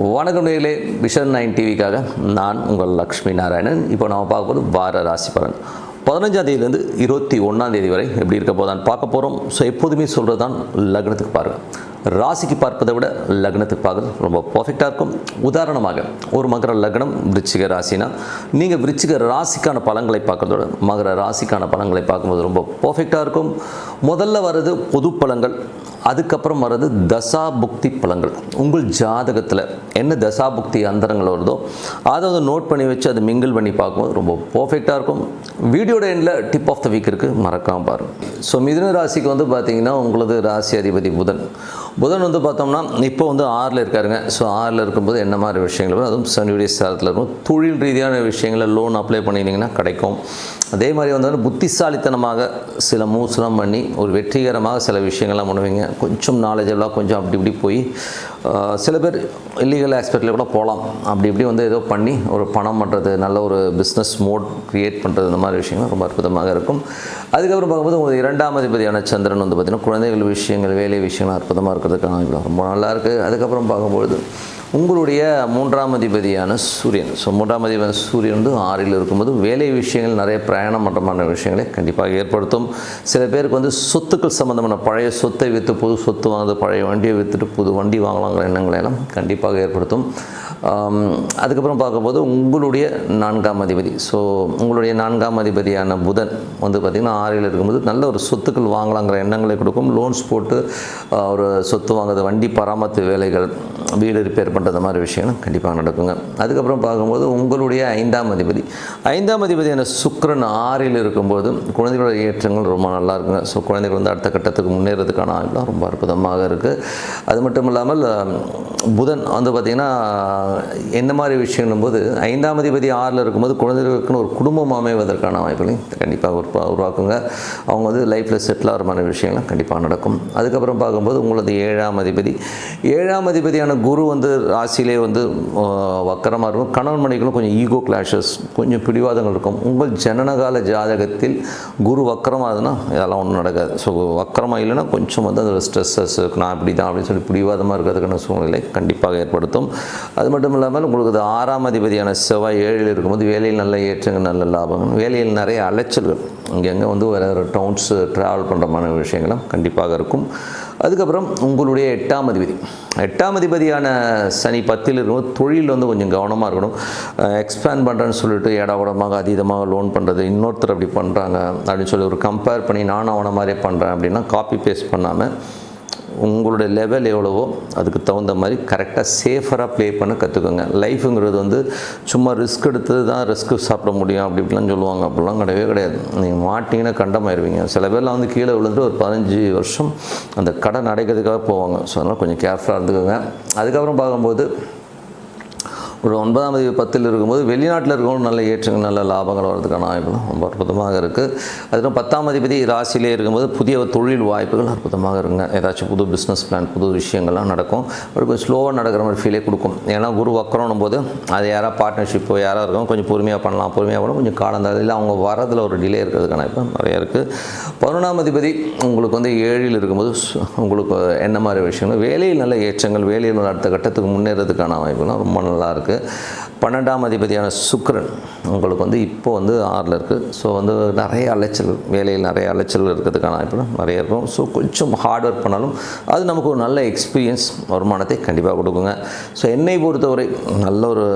வணக்கம் நேர்களே vision nine டிவிக்காக நான் உங்கள் லக்ஷ்மி நாராயணன். இப்போ நம்ம பார்க்க போது வார ராசி பலன். பதினஞ்சாம் தேதியிலேருந்து இருபத்தி ஒன்றாம் தேதி வரை எப்படி இருக்க போதான் பார்க்க போகிறோம் ஸோ எப்போதுமே சொல்கிறது தான் லக்னத்துக்கு பாருங்கள் ராசிக்கு பார்ப்பதை விட லக்னத்துக்கு பார்க்குறது ரொம்ப பர்ஃபெக்டாக இருக்கும். உதாரணமாக ஒரு மகர லக்னம் விருச்சிக ராசினா நீங்கள் விருச்சிக ராசிக்கான பலன்களை பார்க்குறதோட மகர ராசிக்கான பலன்களை பார்க்கும்போது ரொம்ப பர்ஃபெக்டாக இருக்கும். முதல்ல வர்றது பொது பலங்கள் அதுக்கப்புறம் வர்றது தசா புக்தி உங்கள் ஜாதகத்தில் என்ன தசா புக்தி அந்தரங்கள் வருதோ அதை வந்து நோட் பண்ணி வச்சு அதை மிங்கிள் பண்ணி பார்க்கும்போது ரொம்ப பர்ஃபெக்டாக இருக்கும். வீடியோட எண்டில் டிப் ஆஃப் த வீக் இருக்குது மறக்காமல் பாருங்கள் ஸோ மிதுன ராசிக்கு வந்து பார்த்திங்கன்னா உங்களது ராசி அதிபதி புதன். புதன் வந்து பார்த்தோம்னா இப்போ வந்து ஆறில் இருக்காருங்க. ஸோ ஆறில் இருக்கும்போது என்ன மாதிரி விஷயங்கள் வரும்? அதுவும் சனியுடைய சாரத்தில் இருக்கும். தொழில் ரீதியான விஷயங்களை லோன் அப்ளை பண்ணிங்கன்னா கிடைக்கும். அதே மாதிரி வந்து புத்திசாலித்தனமாக சில மூசலம் பண்ணி ஒரு வெற்றிகரமாக சில விஷயங்கள்லாம் பண்ணுவீங்க. கொஞ்சம் நாலேஜெல்லாம் கொஞ்சம் அப்படி இப்படி போய் சில பேர் இல்லீகல் ஆஸ்பெக்டில் கூட போகலாம். அப்படி இப்படி வந்து ஏதோ பண்ணி ஒரு பணம் பண்ணுறது நல்ல ஒரு பிஸ்னஸ் மோட் க்ரியேட் பண்ணுறது இந்த மாதிரி விஷயங்கள் ரொம்ப அற்புதமாக இருக்கும். அதுக்கப்புறம் பார்க்கும்போது உங்களுக்கு இரண்டாம் அதிபதியான சந்திரன் வந்து பார்த்திங்கன்னா குழந்தைகள் விஷயங்கள் வேலை விஷயங்கள் அற்புதமாக இருக்கிறதுக்கான ரொம்ப நல்லா இருக்குது அதுக்கப்புறம் பார்க்கும்பொழுது உங்களுடைய மூன்றாம் அதிபதியான சூரியன். ஸோ மூன்றாம் அதிபதியான சூரியன் வந்து ஆறில் இருக்கும்போது வேலை விஷயங்கள் நிறைய பிரயாணம் பண்ணுறமான விஷயங்களை கண்டிப்பாக ஏற்படுத்தும். சில பேருக்கு வந்து சொத்துக்கள் சம்மந்தமான பழைய சொத்தை விற்று புது சொத்து வாங்குறது பழைய வண்டியை விற்றுட்டு புது வண்டி வாங்கலாங்கிற எண்ணங்களை எல்லாம் கண்டிப்பாக ஏற்படுத்தும். அதுக்கப்புறம் பார்க்கும்போது உங்களுடைய நான்காம் அதிபதி. ஸோ உங்களுடைய நான்காம் அதிபதியான புதன் வந்து பார்த்திங்கன்னா ஆறில் இருக்கும்போது நல்ல ஒரு சொத்துக்கள் வாங்கலாங்கிற எண்ணங்களை கொடுக்கும். லோன்ஸ் போட்டு ஒரு சொத்து வாங்குறது வண்டி பராமரித்து வேலைகள் வீடு ரிப்பேர் பண்ண பண்ணுறது மாதிரி விஷயங்களும் கண்டிப்பாக நடக்குங்க. அதுக்கப்புறம் பார்க்கும்போது உங்களுடைய ஐந்தாம் அதிபதி. ஐந்தாம் அதிபதியான சுக்கரன் ஆறில் இருக்கும்போது குழந்தைகளோட ஏற்றங்கள் ரொம்ப நல்லா இருக்குங்க. ஸோ குழந்தைகள் வந்து அடுத்த கட்டத்துக்கு முன்னேறதுக்கான ஆய்வுலாம் ரொம்ப அற்புதமாக இருக்குது அது மட்டும் இல்லாமல் புதன் வந்து பார்த்திங்கன்னா என்ன மாதிரி விஷயம்னும் போது ஐந்தாம் அதிபதி ஆறில் இருக்கும்போது குழந்தைகளுக்குன்னு ஒரு குடும்பம் அமைவதற்கான வாய்ப்புகளையும் கண்டிப்பாக உருவா உருவாக்குங்க. அவங்க வந்து லைஃப்பில் செட்டில் ஆகிற மாதிரி விஷயங்கள்லாம் கண்டிப்பாக நடக்கும். அதுக்கப்புறம் பார்க்கும்போது உங்களது ஏழாம் அதிபதி. ஏழாம் அதிபதியான குரு வந்து ராசியிலே வந்து வக்கரமாக இருக்கும். கணவன் மனைவிகளும் கொஞ்சம் ஈகோ கிளாஷஸ் கொஞ்சம் பிடிவாதங்கள் இருக்கும். உங்கள் ஜனனகால ஜாதகத்தில் குரு வக்கரமாகுதுன்னா இதெல்லாம் ஒன்றும் நடக்காது. ஸோ வக்கரமாக இல்லைன்னா கொஞ்சம் வந்து அந்த ஸ்ட்ரெஸ்ஸஸ் நான் இப்படி தான் அப்படின்னு சொல்லி பிடிவாதமாக இருக்கிறதுக்கான சூழ்நிலை கண்டிப்பாக ஏற்படுத்தும். அது மட்டும் இல்லாமல் உங்களுக்கு இது ஆறாம் அதிபதியான செவ்வாய் ஏழில் இருக்கும்போது வேலையில் நல்ல ஏற்றங்கள் நல்ல லாபங்கள் வேலையில் நிறைய அலைச்சல்கள். இங்கங்கே வந்து வேறு வேறு டவுன்ஸ் ட்ராவல் பண்ணுற மாதிரி விஷயங்களும் கண்டிப்பாக இருக்கும். அதுக்கப்புறம் உங்களுடைய எட்டாம் அதிபதி. எட்டாம் அதிபதியான சனி பத்தில் இருக்கும் தொழில் வந்து கொஞ்சம் கவனமாக இருக்கணும். எக்ஸ்பேண்ட் பண்ணுறேன்னு சொல்லிட்டு ஏடா உடமாக அதீதமாக லோன் பண்ணுறது இன்னொருத்தர் அப்படி பண்ணுறாங்க அப்படின்னு சொல்லி ஒரு கம்பேர் பண்ணி நானும் அவனை மாதிரியே பண்ணுறேன் அப்படின்னா காப்பி பேஸ்ட் பண்ணாமல் உங்களுடைய லெவல் எவ்வளவோ அதுக்கு தகுந்த மாதிரி கரெக்டாக சேஃபராக ப்ளே பண்ண கற்றுக்கோங்க லைஃபுங்கிறது வந்து சும்மா ரிஸ்க் எடுத்து தான் ரிஸ்க் சாப்பிட முடியும் அப்படி இப்படிலாம் சொல்லுவாங்க. அப்படிலாம் கிடையவே கிடையாது. நீங்கள் மாட்டிங்கன்னா கண்டமாயிருவீங்க. சில பேர்லாம் வந்து கீழே விழுந்துட்டு ஒரு பதினஞ்சு வருஷம் அந்த கடன் அடைக்கிறதுக்காக போவாங்க. ஸோ அதனால் கொஞ்சம் கேர்ஃபுல்லாக இருந்துக்கோங்க. அதுக்கப்புறம் பார்க்கும்போது ஒரு ஒன்பதாம் தேதி பத்தில் இருக்கும்போது வெளிநாட்டில் இருக்கவங்க நல்ல ஏற்றங்கள் நல்ல லாபங்கள் வர்றதுக்கான வாய்ப்புகள் ரொம்ப அற்புதமாக இருக்குது அதுக்கப்புறம் பத்தாம் அதிபதி ராசியிலே இருக்கும்போது புதிய தொழில் வாய்ப்புகள் அற்புதமாக இருக்குங்க. ஏதாச்சும் புது பிஸ்னஸ் பிளான் புது விஷயங்கள்லாம் நடக்கும். ஒரு கொஞ்சம் ஸ்லோவாக நடக்கிற மாதிரி ஃபீலே கொடுக்கும். ஏன்னா குரு வக்கரம்னும் போது அது யாராவது பார்ட்னர்ஷிப்போ யாராக இருக்கும் கொஞ்சம் பொறுமையாக பண்ணலாம். பொறுமையாக பண்ணலாம். கொஞ்சம் காலம் தான் இல்லை அவங்க வரதில் ஒரு டிலே இருக்கிறதுக்கான இப்போ நிறையா இருக்குது பதினொன்றாம் அதிபதி உங்களுக்கு வந்து ஏழில் இருக்கும்போது உங்களுக்கு என்ன மாதிரி விஷயங்கள்? வேலையில் நல்ல ஏற்றங்கள் வேலையில் அடுத்த கட்டத்துக்கு முன்னேறதுக்கான வாய்ப்புலாம் ரொம்ப நல்லா இருக்குது பன்னெண்டாம் அதிபதியான சுக்கரன் உங்களுக்கு வந்து இப்போ வந்து ஆறில் இருக்குது ஸோ வந்து நிறைய அலைச்சல் வேலையில் நிறைய அலைச்சல் இருக்கிறதுக்கான வாய்ப்புலாம் நிறைய இருக்கும். ஸோ கொஞ்சம் ஹார்ட் ஒர்க் பண்ணாலும் அது நமக்கு ஒரு நல்ல எக்ஸ்பீரியன்ஸ் வருமானத்தை கண்டிப்பாக கொடுக்குங்க. ஸோ என்னை பொறுத்தவரை நல்ல ஒரு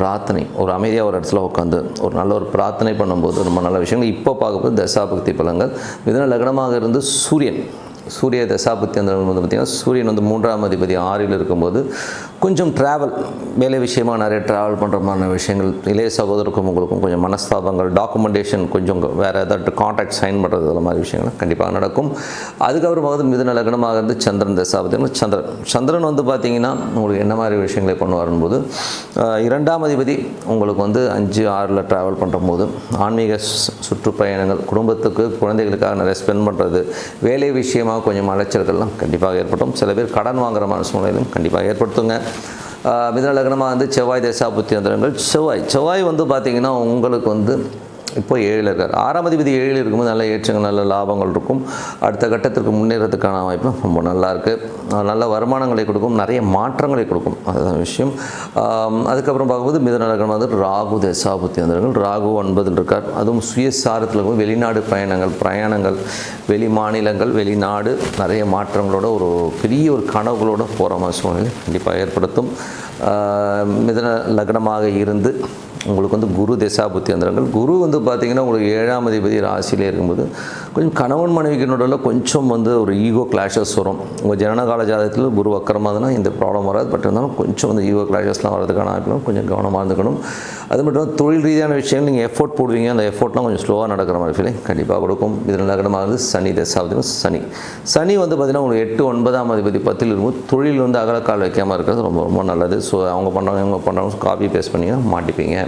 பிரார்த்தனை ஒரு அமைதியாக ஒரு இடத்துல உட்காந்து ஒரு நல்ல ஒரு பிரார்த்தனை பண்ணும்போது ரொம்ப நல்ல விஷயங்கள். இப்போ பார்க்கும்போது தசாபக்தி பலங்கள் மிதன லக்னமாக இருந்து சூரியன். சூரிய தசாபத்தி அந்த வந்து பார்த்திங்கன்னா சூரியன் வந்து மூன்றாம் அதிபதி ஆறில் இருக்கும்போது கொஞ்சம் ட்ராவல் வேலை விஷயமாக நிறைய ட்ராவல் பண்ணுற மாதிரி விஷயங்கள் இளைய சகோதரருக்கும் உங்களுக்கும் கொஞ்சம் மனஸ்தாபங்கள் டாக்குமெண்டேஷன் கொஞ்சம் வேறு ஏதாட்டு கான்ட்ராக்ட் சைன் பண்ணுறது அந்த மாதிரி விஷயங்கள் கண்டிப்பாக நடக்கும். அதுக்கப்புறமாவது வந்து மிதுன லக்னமாக இருந்து சந்திரன் தசாபதி சந்திரன் சந்திரன் வந்து பார்த்திங்கன்னா உங்களுக்கு என்ன மாதிரி விஷயங்களை கொண்டு வரும்போது இரண்டாம் அதிபதி உங்களுக்கு வந்து அஞ்சு ஆறில் ட்ராவல் பண்ணுற போது ஆன்மீக சு- சுற்றுப்பயணங்கள் குடும்பத்துக்கு குழந்தைகளுக்காக நிறைய ஸ்பெண்ட் பண்ணுறது வேலை விஷயமாக கொஞ்சம் அலைச்சல்கள்லாம் கண்டிப்பாக ஏற்படும். சில பேர் கடன் வாங்குகிற மனசூழ்நிலையிலும் கண்டிப்பாக ஏற்படுத்துங்க. மிதன லக்னமாக வந்து செவ்வாய் தசா அந்தரங்கள் செவ்வாய் செவ்வாய் வந்து பார்த்திங்கன்னா உங்களுக்கு வந்து இப்போ ஏழில் இருக்கார். ஆறாம் அதிபதி ஏழில் இருக்கும்போது நல்ல ஏற்றங்கள் நல்ல லாபங்கள் இருக்கும். அடுத்த கட்டத்திற்கு முன்னேறதுக்கான வாய்ப்பு ரொம்ப நல்லா இருக்குது நல்ல வருமானங்களை கொடுக்கும் நிறைய மாற்றங்களை கொடுக்கும். அதுதான் விஷயம். அதுக்கப்புறம் பார்க்கும்போது மிதன வந்து ராகு தசாபுத்தி வந்தவர்கள். ராகு ஒன்பதில் இருக்கார். அதுவும் சுயசாரத்தில் இருக்கும் வெளிநாடு பயணங்கள் பிரயாணங்கள் வெளி மாநிலங்கள் வெளிநாடு நிறைய மாற்றங்களோட ஒரு பெரிய ஒரு கனவுகளோட போகிற மாதிரி சூழ்நிலை கண்டிப்பாக ஏற்படுத்தும். மிதன லக்னமாக இருந்து உங்களுக்கு வந்து குரு தசாபுத்தி வந்துடுங்கள் குரு வந்து பார்த்திங்கன்னா உங்களுக்கு ஏழாம் அதிபதி ராசியிலே இருக்கும்போது கொஞ்சம் கணவன் மனைவிக்கு நடுவில் கொஞ்சம் வந்து ஒரு ஈகோ கிளாஷஸ் வரும். உங்கள் ஜனனகால ஜாதகத்தில் குரு வக்கரமாதுன்னா இந்த ப்ராப்ளம் வராது. பட் இருந்தாலும் கொஞ்சம் வந்து ஈகோ கிளாஷஸ்லாம் வரதுக்கான ஆகணும் கொஞ்சம் கவனமாக இருந்துக்கணும். அது மட்டும் இல்லாமல் தொழில் ரீதியான விஷயங்கள் நீங்கள் எஃபோர்ட் போடுவீங்க. அந்த எஃபோர்ட்லாம் கொஞ்சம் ஸ்லோவாக நடக்கிற மாதிரி ஃபீலிங் கண்டிப்பாக கொடுக்கும். இதில் லக்னமானது சனி தசாபதி சனி. சனி வந்து பார்த்திங்கன்னா உங்களுக்கு எட்டு ஒன்பதாம் அதிபதி பத்தில் இருக்கும்போது தொழில் வந்து அகலக்கால் வைக்காமல் இருக்கிறது ரொம்ப ரொம்ப நல்லது. ஸோ அவங்க பண்ணுறவங்க இவங்க பண்ணுறவங்க காப்பி பேஸ்ட் பண்ணிங்கன்னா மாட்டிப்பீங்க.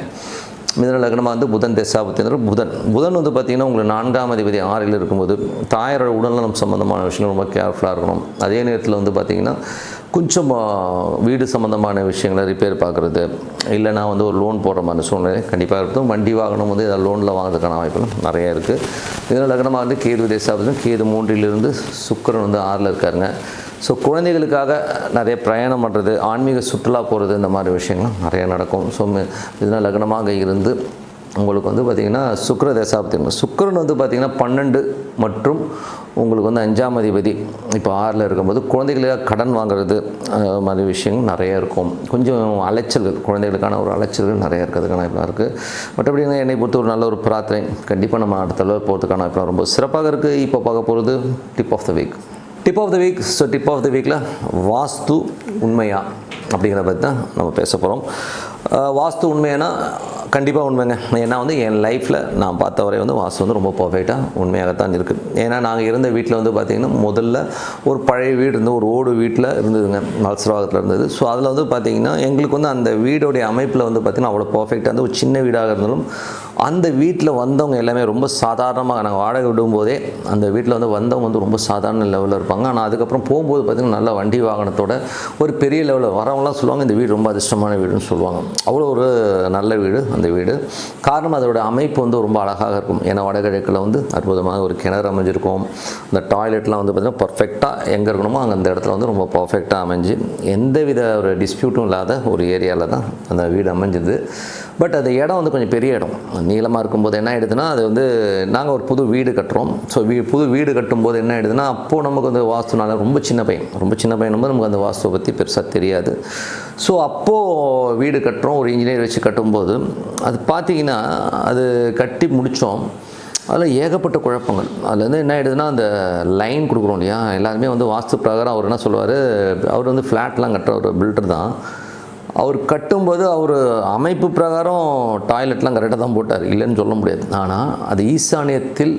மிதன லக்னமாக வந்து புதன் தசாபத்தினர் புதன். புதன் வந்து பார்த்திங்கன்னா உங்களுக்கு நான்காம் அதிபதி ஆறில் இருக்கும்போது தாயாரோட உடல்நலம் சம்மந்தமான விஷயங்கள் ரொம்ப கேர்ஃபுல்லாக இருக்கணும். அதே நேரத்தில் வந்து பார்த்திங்கன்னா கொஞ்சம் வீடு சம்மந்தமான விஷயங்களை ரிப்பேர் பார்க்குறது இல்லைனா வந்து ஒரு லோன் போடுற மாதிரி சூழ்நிலை கண்டிப்பாக இருக்கும். வண்டி வாகனம் வந்து ஏதாவது லோனில் வாங்குறதுக்கான வாய்ப்புகள் நிறைய இருக்குது மிதன லக்னமாக வந்து கேது தேசாபத்தியம் கேது மூன்றிலிருந்து சுக்கரன் வந்து ஆறில் இருக்காருங்க. ஸோ குழந்தைகளுக்காக நிறைய பிரயாணம் பண்ணுறது ஆன்மீக சுற்றுலா போகிறது இந்த மாதிரி விஷயங்கள்லாம் நிறைய நடக்கும். ஸோ இதனால் லக்னமாக இருந்து உங்களுக்கு வந்து பார்த்திங்கன்னா சுக்கர தசாப்தி சுக்கிரன் வந்து பார்த்திங்கன்னா பன்னெண்டு மற்றும் உங்களுக்கு வந்து அஞ்சாம் அதிபதி. இப்போ ஆறில் இருக்கும்போது குழந்தைகளுக்காக கடன் வாங்குறது மாதிரி விஷயங்கள் நிறைய இருக்கும். கொஞ்சம் அலைச்சல்கள் குழந்தைகளுக்கான ஒரு அலைச்சல்கள் நிறைய இருக்கிறதுக்கான இப்போ இருக்குது மற்றபடி என்னை பொறுத்த ஒரு நல்ல ஒரு பிரார்த்தனை. கண்டிப்பாக நம்ம அடுத்த அளவு போகிறதுக்கான இப்போ ரொம்ப சிறப்பாக இருக்குது இப்போ பார்க்க போகிறது tip of the week tip of the week so tip of the வீக்கில் வாஸ்து உண்மையா அப்படிங்கிறத பற்றி தான் நம்ம பேச போகிறோம் வாஸ்து உண்மையானா கண்டிப்பாக உண்மைங்க. ஏன்னா வந்து என் லைஃப்பில் நான் பார்த்த வரை வந்து வாஸ்து வந்து ரொம்ப பர்ஃபெக்டாக உண்மையாகத்தான் இருக்குது ஏன்னா நாங்கள் இருந்த வீட்டில் வந்து பார்த்திங்கன்னா முதல்ல ஒரு பழைய வீடு இருந்து ஒரு ஓடு வீட்டில் இருந்ததுங்க. மல்சராகத்தில் இருந்தது. ஸோ அதில் வந்து பார்த்திங்கன்னா எங்களுக்கு வந்து அந்த வீடோடைய அமைப்பில் வந்து பார்த்திங்கன்னா அவ்வளோ பர்ஃபெக்டாக வந்து ஒரு சின்ன வீடாக இருந்தாலும் அந்த வீட்டில் வந்தவங்க எல்லாமே ரொம்ப சாதாரணமாக நாங்கள் வாடகை விடும்போதே அந்த வீட்டில் வந்து வந்தவங்க வந்து ரொம்ப சாதாரண லெவலில் இருப்பாங்க. ஆனால் அதுக்கப்புறம் போகும்போது பார்த்திங்கன்னா நல்ல வண்டி வாகனத்தோட ஒரு பெரிய லெவலில் வரவங்களாம் சொல்லுவாங்க இந்த வீடு ரொம்ப அதிர்ஷ்டமான வீடுன்னு சொல்லுவாங்க. அவ்வளோ ஒரு நல்ல வீடு அந்த வீடு. காரணம் அதோட அமைப்பு வந்து ரொம்ப அழகாக இருக்கும். ஏன்னா வடகிழக்கில் வந்து அற்புதமாக ஒரு கிணறு அமைஞ்சிருக்கும். அந்த டாய்லெட்லாம் வந்து பார்த்திங்கன்னா பர்ஃபெக்டாக எங்கே இருக்கணுமோ அங்கே அந்த இடத்துல வந்து ரொம்ப பர்ஃபெக்டாக அமைஞ்சு எந்தவித ஒரு டிஸ்பியூட்டும் இல்லாத ஒரு ஏரியாவில் தான் அந்த வீடு அமைஞ்சது. பட் அந்த இடம் வந்து கொஞ்சம் பெரிய இடம். நீளமாக இருக்கும்போது என்ன ஆகிடுதுன்னா அது வந்து நாங்கள் ஒரு புது வீடு கட்டுறோம். ஸோ வீ புது வீடு கட்டும்போது என்ன ஆகிடுதுன்னா அப்போது நமக்கு வந்து வாஸ்துனால ரொம்ப சின்ன பையன். ரொம்ப சின்ன பையனும்போது நமக்கு அந்த வாஸ்துவை பற்றி பெருசாக தெரியாது. ஸோ அப்போது வீடு கட்டுறோம். ஒரு இன்ஜினியர் வச்சு கட்டும்போது அது பார்த்தீங்கன்னா அது கட்டி முடித்தோம் அதில் ஏகப்பட்ட குழப்பங்கள். அதில் வந்து என்ன ஆகிடுதுன்னா அந்த லைன் கொடுக்குறோம் இல்லையா? எல்லாருமே வந்து வாஸ்து பிரகாரம் அவர் என்ன சொல்லுவார்? அவர் வந்து ஃப்ளாட்லாம் கட்டுற ஒரு பில்டர் தான். அவர் கட்டும்போது அவர் அமைப்பு பிரகாரம் டாய்லெட்லாம் கரெக்டாக தான் போட்டார். இல்லைன்னு சொல்ல முடியாது. ஆனால் அது ஈசானியத்தில்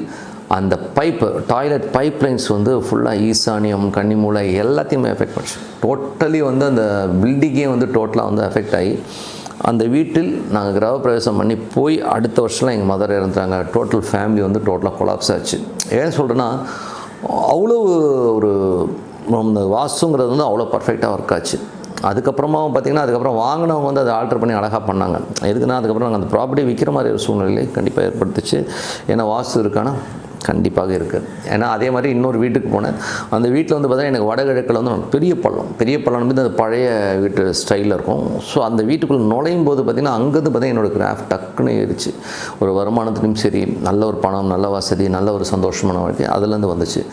அந்த பைப்பு டாய்லெட் பைப் லைன்ஸ் வந்து ஃபுல்லாக ஈசானியம் கன்னிமூலை எல்லாத்தையுமே எஃபெக்ட் பண்ணுச்சு. டோட்டலி வந்து அந்த பில்டிங்கே வந்து டோட்டலாக வந்து எஃபெக்ட் ஆகி அந்த வீட்டில் நாங்கள் கிரகப்பிரவேசம் பண்ணி போய் அடுத்த வருஷம்லாம் எங்கள் மதர் இறந்துட்டாங்க. டோட்டல் ஃபேமிலி வந்து டோட்டலாக கொலாப்ஸ் ஆச்சு. ஏன் சொல்கிறேன்னா அவ்வளோ ஒரு வாசுங்கிறது வாஸ்துங்கிறது வந்து அவ்வளோ பர்ஃபெக்டாக ஒர்க் ஆச்சு. அதுக்கப்புறமா பார்த்தீங்கன்னா அதுக்கப்புறம் வாங்கினவங்க வந்து அதை ஆல்டர் பண்ணி அழகாக பண்ணாங்க. எதுக்குன்னா அதுக்கப்புறம் நாங்கள் அந்த ப்ராப்பர்ட்டி விற்கிற மாதிரி ஒரு சூழ்நிலை கண்டிப்பாக ஏற்படுத்துச்சு. ஏன்னா வாஸ்து இருக்கானா? கண்டிப்பாக இருக்குது ஏன்னா அதே மாதிரி இன்னொரு வீட்டுக்கு போனேன். அந்த வீட்டில் வந்து பார்த்தீங்கன்னா எனக்கு வடகிழக்கில் வந்து பெரிய பள்ளம். பெரிய பள்ளம் வந்து அந்த பழைய வீட்டு ஸ்டைலில் இருக்கும். ஸோ அந்த வீட்டுக்குள்ளே நுழையும் போது பார்த்திங்கன்னா அங்கேருந்து பார்த்தீங்கன்னா என்னோடய கிராஃப்ட் டக்குன்னு ஏறிச்சு. ஒரு வருமானத்துலையும் சரி நல்ல ஒரு பணம் நல்ல வசதி நல்ல ஒரு சந்தோஷமான வாழ்க்கை அதுலேருந்து வந்துச்சு.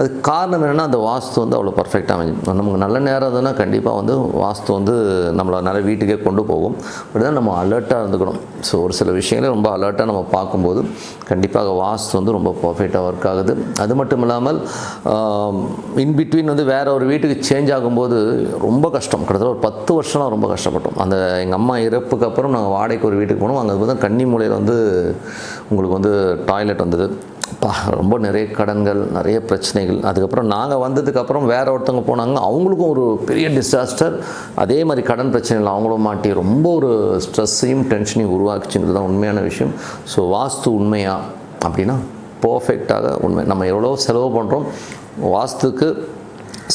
அது காரணம் என்னென்னா அந்த வாஸ்து வந்து அவ்வளோ பர்ஃபெக்டாக அமைஞ்சு நமக்கு நல்ல நேரம் இருந்ததுன்னா கண்டிப்பாக வந்து வாஸ்து வந்து நம்மளை நல்ல வீட்டுக்கே கொண்டு போகும். அப்படி தான் நம்ம அலர்ட்டாக இருந்துக்கணும். ஸோ ஒரு சில விஷயங்களே ரொம்ப அலர்ட்டாக நம்ம பார்க்கும்போது கண்டிப்பாக வாஸ்து வந்து ரொம்ப பர்ஃபெக்டாக ஒர்க் ஆகுது. அது மட்டும் இல்லாமல் இன்பிட்வீன் வந்து வேறு ஒரு வீட்டுக்கு சேஞ்ச் ஆகும்போது ரொம்ப கஷ்டம். கிட்டத்தட்ட ஒரு பத்து வருஷம்லாம் ரொம்ப கஷ்டப்பட்டோம். அந்த எங்கள் அம்மா இறப்புக்கு அப்புறம் நாங்கள் வாடகைக்கு ஒரு வீட்டுக்கு போனோம். அங்கே வந்து கன்னி மூலையில் வந்து உங்களுக்கு வந்து டாய்லெட் வந்தது. பா ரொம்ப நிறைய கடன்கள் நிறைய பிரச்சனைகள். அதுக்கப்புறம் நாங்கள் வந்ததுக்கப்புறம் வேறு ஒருத்தவங்க போனாங்க. அவங்களுக்கும் ஒரு பெரிய டிசாஸ்டர் அதே மாதிரி கடன் பிரச்சனைகள் அவங்களும் மாட்டி ரொம்ப ஒரு ஸ்ட்ரெஸ்ஸையும் டென்ஷனையும் உருவாக்குச்சுன்றது தான் உண்மையான விஷயம். ஸோ வாஸ்து உண்மையா? அப்படின்னா பர்ஃபெக்டாக உண்மை. நம்ம எவ்வளோ செலவு பண்ணுறோம் வாஸ்துக்கு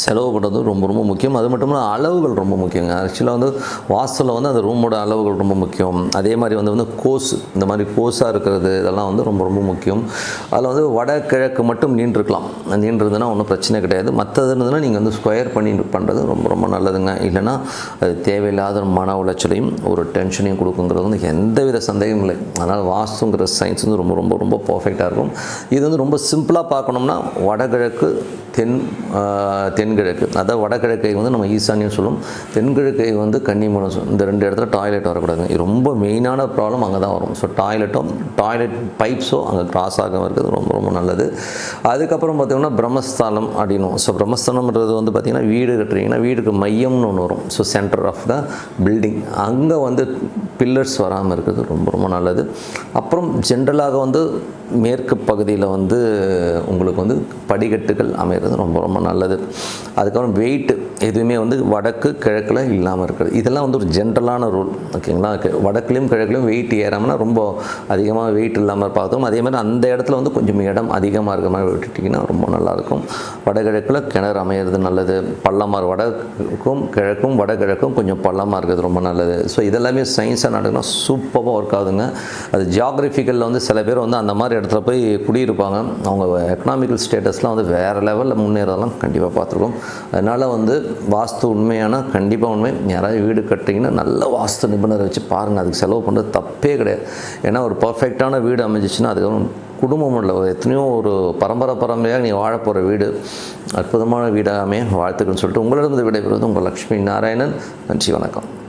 செலவு பண்ணுறது ரொம்ப ரொம்ப முக்கியம். அது மட்டும் இல்லாமல் அளவுகள் ரொம்ப முக்கியங்க. ஆக்சுவலாக வந்து வாசலில் வந்து அந்த ரூமோட அளவுகள் ரொம்ப முக்கியம். அதே மாதிரி வந்து வந்து கோஸ் இந்த மாதிரி கோஸாக இருக்கிறது இதெல்லாம் வந்து ரொம்ப ரொம்ப முக்கியம். அதில் வந்து வடகிழக்கு மட்டும் நீண்டிருக்கலாம். நீண்டிருந்ததுன்னா ஒன்றும் பிரச்சனை கிடையாது. மற்றது இருந்ததுன்னா நீங்கள் வந்து ஸ்கொயர் பண்ணி பண்ணுறது ரொம்ப ரொம்ப நல்லதுங்க. இல்லைன்னா அது தேவையில்லாத மன உளைச்சலையும் ஒரு டென்ஷனையும் கொடுக்குங்கிறது வந்து எந்தவித சந்தேகமும் இல்லை. அதனால் வாஸ்துங்கிற சயின்ஸ் வந்து ரொம்ப ரொம்ப ரொம்ப பர்ஃபெக்டாக இருக்கும். இது வந்து ரொம்ப சிம்பிளாக பார்க்கணும்னா வடகிழக்கு தென் தென் தென்கிழக்கு. அதாவது வடகிழக்கை வந்து நம்ம ஈசானியம் சொல்லும். தென்கிழக்கை வந்து கன்னிமூலம் சொல்லும் இந்த ரெண்டு இடத்துல டாய்லெட் வரக்கூடாது. ரொம்ப மெயினான ப்ராப்ளம் அங்கே தான் வரும். ஸோ டாய்லெட்டும் டாய்லெட் பைப்ஸோ அங்கே கிராஸ் ஆகாமல் இருக்கிறது ரொம்ப ரொம்ப நல்லது. அதுக்கப்புறம் பார்த்தீங்கன்னா பிரம்மஸ்தானம் அப்படின்னும் ஸோ பிரம்மஸ்தானம்ன்றது வந்து பார்த்திங்கன்னா வீடு கட்டுறீங்கன்னா வீடுக்கு மையம்னு ஒன்று வரும். So centre of the building அங்கே வந்து பில்லர்ஸ் வராமல் இருக்கிறது ரொம்ப ரொம்ப நல்லது. அப்புறம் ஜென்ரலாக வந்து மேற்கு பகுதியில் வந்து உங்களுக்கு வந்து படிக்கட்டுகள் அமைகிறது ரொம்ப ரொம்ப நல்லது. அதுக்கப்புறம் வெயிட் எதுவுமே வந்து வடக்கு கிழக்கில் இல்லாமல் இருக்கிறது. இதெல்லாம் வந்து ஒரு ஜென்ரலான ரூல் ஓகேங்களா வடக்குலேயும் கிழக்குலையும் வெயிட் ஏறாமல்னா ரொம்ப அதிகமாக வெயிட் இல்லாமல் பார்த்தோம். அதே மாதிரி அந்த இடத்துல வந்து கொஞ்சம் இடம் அதிகமாக இருக்கிற மாதிரி விட்டுட்டிங்கன்னா ரொம்ப நல்லாயிருக்கும். வடகிழக்கில் கிணறு அமையிறது நல்லது. பள்ளமாக வடக்கும் கிழக்கும் வடகிழக்கும் கொஞ்சம் பள்ளமாக இருக்கிறது ரொம்ப நல்லது. ஸோ இதெல்லாமே சயின்ஸாக நடக்கணும் சூப்பராக ஒர்க் ஆகுதுங்க. அது ஜியாகிரபிக்கலில் வந்து சில பேர் வந்து அந்த மாதிரி இடத்துல போய் குடியிருப்பாங்க. அவங்க எக்கனாமிக்கல் ஸ்டேட்டஸ்லாம் வந்து வேறு லெவலில் முன்னேறதெல்லாம் கண்டிப்பாக பார்த்துருக்கோம். அதனால் வந்து வாஸ்து உண்மையான கண்டிப்பாக உண்மை. யாராவது வீடு கட்டிங்கன்னா நல்ல வாஸ்து நிபுணரை வச்சு பாருங்கள் அதுக்கு செலவு பண்ணுறது தப்பே கிடையாது. ஏன்னா ஒரு பர்ஃபெக்டான வீடு அமைஞ்சிச்சுன்னா அதுக்கப்புறம் குடும்பம் இல்லை. ஒரு எத்தனையோ ஒரு பரம்பரை பரம்பரையாக நீ வாழ போகிற வீடு அற்புதமான வீடாமே வாழ்த்துக்கள்னு சொல்லிட்டு உங்களிடம் விடைபெறுவது உங்கள் லக்ஷ்மி நாராயணன். நன்றி வணக்கம்.